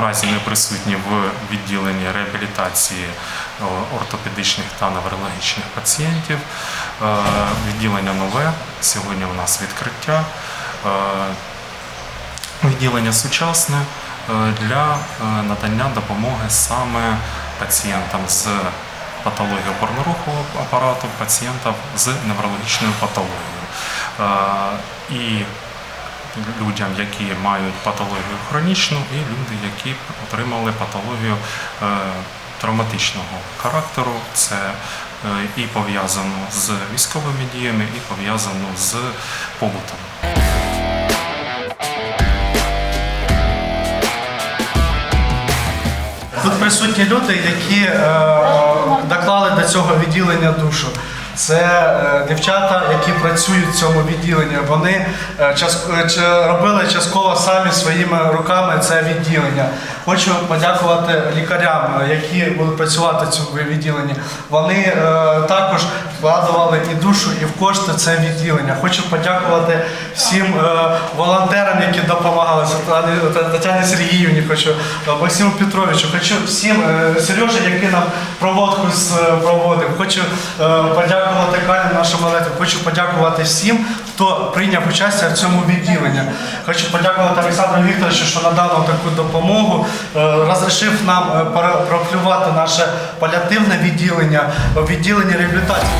Наразі ми присутні в відділенні реабілітації е, ортопедичних та неврологічних пацієнтів. Е, Відділення нове. Сьогодні у нас відкриття. Е, Відділення сучасне для надання допомоги саме пацієнтам з патологією опорно-рухового апарату, пацієнтам з неврологічною патологією. І людям, які мають патологію хронічну, і люди, які отримали патологію е, травматичного характеру. Це е, і пов'язано з військовими діями, і пов'язано з побутом. Тут присутні люди, які е, доклали до цього відділення душу. Це е, дівчата, які працюють в цьому відділенні. Вони е, час, е, робили частково самі своїми руками це відділення. Хочу подякувати лікарям, які будуть працювати в цьому відділенні. Вони також вкладували і душу, і в кошти це відділення. Хочу подякувати всім е, волонтерам, які допомагали. Тетяні Сергіївні, хочу е, Максиму Петровичу, хочу всім е, Сережі, який нам проводку з- е, проводив. Хочу е, подякувати Калі, нашому лету. Хочу подякувати всім, хто прийняв участь в цьому відділенні. Хочу подякувати Олександру Вікторовичу, що надав нам таку допомогу, е, розрішив нам е, профілювати наше паліативне відділення, в відділенні реабілітації.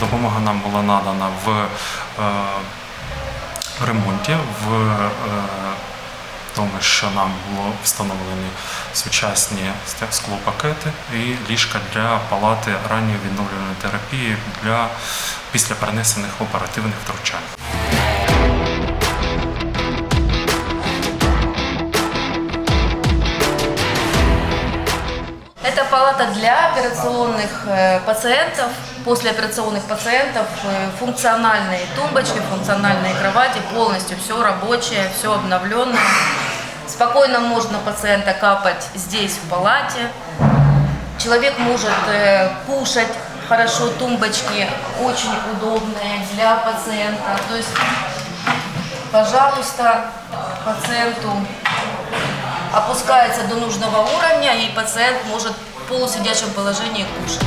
Допомога нам була надана в е, ремонті, в е, тому, що нам було встановлені сучасні склопакети і ліжка для палати ранньої відновлювальної терапії для після перенесених оперативних втручань. Палата для операционных э, пациентов, послеоперационных пациентов, э, функциональные тумбочки, функциональные кровати, полностью все рабочее, все обновленное. Спокойно можно пациента капать здесь, в палате. Человек может э, кушать хорошо, тумбочки очень удобные для пациента. То есть, пожалуйста, пациенту опускается до нужного уровня, и пациент может полусидячем положении кушать.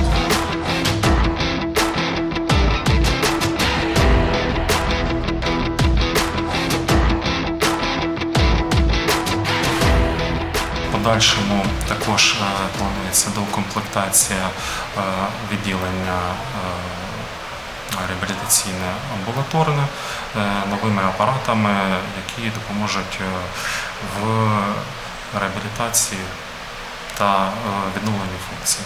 Подальшому також е, планується доукомплектація е, відділення е, реабілітаційне амбулаторне новими апаратами, які допоможуть в реабілітації та відновлення функції.